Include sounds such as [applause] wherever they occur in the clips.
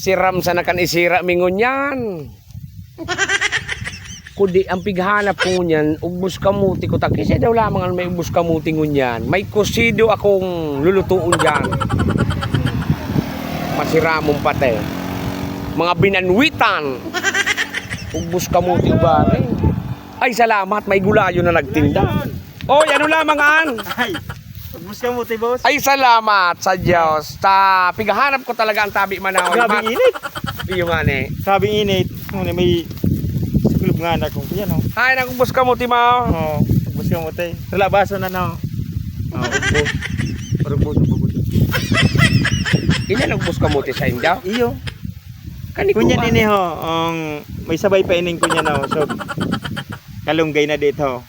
Siram sa nakan isira mingon yan. [laughs] Kudi ang pighanap ko niyan, ubos kamuti ko tak. Kasi daw lamang ang may ubos kamuti ngunyan. May kusido akong lulutuon diyan. Masiramong pate. Mga binanwitan. Ubos kamuti ba? Ay, ay salamat, may gulayo na nagtinda. Oy, ano lamang an? Ay, ubus ka mo, boss. Ay salamat sa Diyos. Ta pighanap ko talaga ang tabi manaw. Sabing init. Iyo nga ni. Sabing init. Muna may sukulog nga na kung yan, oh. Ay nagubos ka mo ti mo. Oh, ubus ka mo, te. Sa labasan na, no. Oh, ubus. Parubos, ubus. Ina nagubos ka mo ti sa inda. Iyo. Kani. Kunya din eh, ho. Ang may sabay pa ining kunya na, ho. So, kalunggay na dito.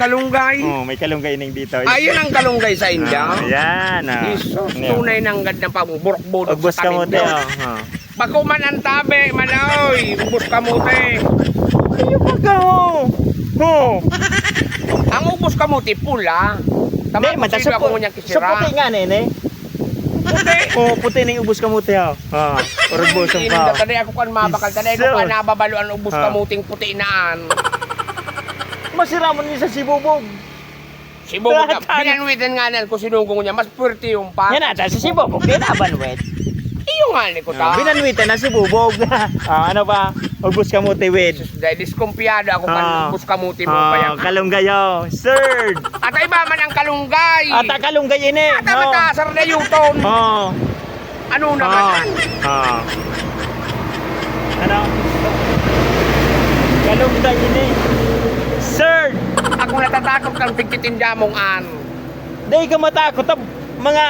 Kalunggay. Oh, may kalunggay ining dito. Ayun ang kalunggay sa inda. Ah, yan, ah. Isos, Yan. tunay ng ganda pa burok-burok Ubus ka mo, te, tabi. oh. oh. Bako man ang tabi, manaoy. Ubos ka mo te. Iyo pa ka, ho. Ho. Ang ubos ka mo ti pula. Tama Hindi, mata sa ako pu- ngunya Sa puti nga, nene. Puti. Oh, puti na yung ubus ka mo, te, ho. Ah, oragos ang pa. taday ako kan mabakal taday ko Isos. pa nababalo ang ubos Ah. kamuting puti naan. Masira mo niya sa sibubog. Si Bobo ka, Lahat, ano? binanwitan nga nan ko sinungkong niya, mas pwerte yung pa. Yan ata, sa sibubog, di na. Iyo nga ni ko ta. Binanwitan na sibubog. [laughs] ah, ano ba? Ubus ka mo, te, wed. Dahil diskumpiyado ako kan Ah. ubos kamuti mo pa yan. Ah, kalunggayo. Third. At ay ba man ang kalunggay? Ata kalunggay ini. At ang matasar na yuton. Oh. Ano Ah. naman? Ah. Ano? Kalunggay ini. Third. Ako natatakot kang pigtitinda mong an. Dahil ka matakot tab mga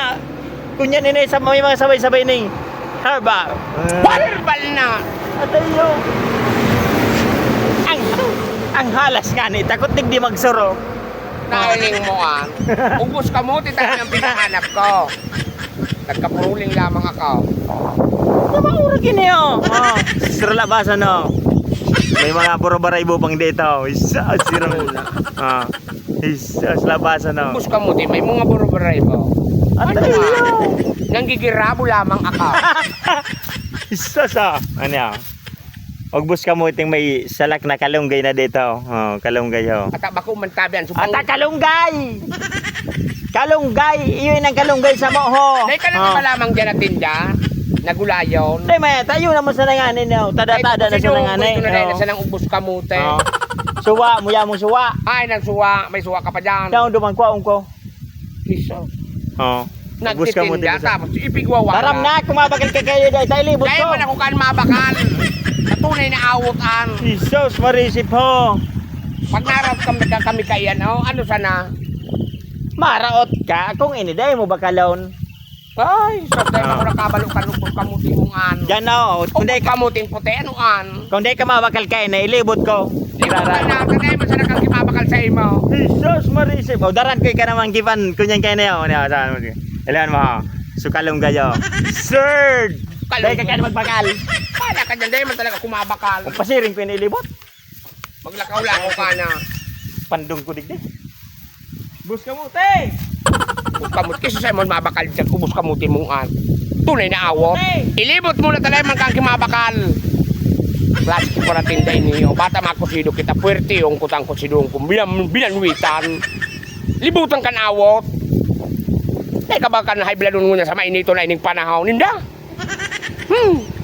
kunyan ini sa may mga sabay-sabay ni. Harba. Balbal na. At ayo. Ang ang halas nga ni takot digdi magsuro. Nailing mo [laughs] an. Ubos kamuti tayo ng pinahanap ko. Nagkapuruling lamang ako. Namaura gini oh. Oh, sira labasan oh. May mga puro-baray bubang dito. Isa sira. Ah. Isa labasan oh. Ubos kamuti, may mga buro-buray mo. Ano ayo. ah? Nanggigirabo lamang ako. [laughs] Isa sa ano yan? Ogbus ka mo iting may salak na kalunggay na dito. Oh, kalunggay oh. At bako man tabian. Supang... Ata kalunggay! Kalunggay! Iyon ang kalunggay sa moho. Dahil ka na Oh. ba lamang dyan na tinda? Nagulayon. Hindi, may tayo naman sa nanganin niyo. Tada-tada na sa nanganin. Ito na sa nang ubos kamute. Oh. Suwa, muya mo suwa. Ay, nang suwa. May suwa ka pa dyan. Daw duman ko ko. Iso. Oh. Mo Nagtitinda. Tapos ipigwawa Taram na, kumabakal ka kayo dahil tayo libot Dahil ko. man ako kan mabakal. Patunay na awotan. Jesus, marisip ho. Pag narap kami, kami kayan, oh, ano sana? Maraot ka. Kung ini, dahil mo bakalon. Ay, sa tayo Ah. ako nakabalo ka nung kamuting mong an. Yan na, oh. Kung Kung di ka, kamuting puti, ano an? kung di ka mabakal ka, ina, ilibot ko. Libo ka na, tanay mo kimabakal sa imo. Jesus, marisip. Oh, daran ko ka naman givan. Kunyan. Ano, saan mo? Ilan mo? Sukalong gayo. [laughs] Third! Dahil ka kaya magbakal. Para ka dyan, dahil man talaga kumabakal. Pasiring ko inilibot. Maglakaw-lakaw ka na. Pandong ko digdi. Bus ka mo, te! Kasi sa mo mabakal dyan, ubus kamutin mong an. Tunay na awot. Ilibot mo na talaga man kang kimabakal klase ko para tinda niyo. Eh. Bata makusido kita puwerte yung kutang kusido ko. Bilan, bilanwitan. Libutan kan awot. Dahil ka ba kan high blood nun sa mainito na ining panahon. Ninda? Hmm.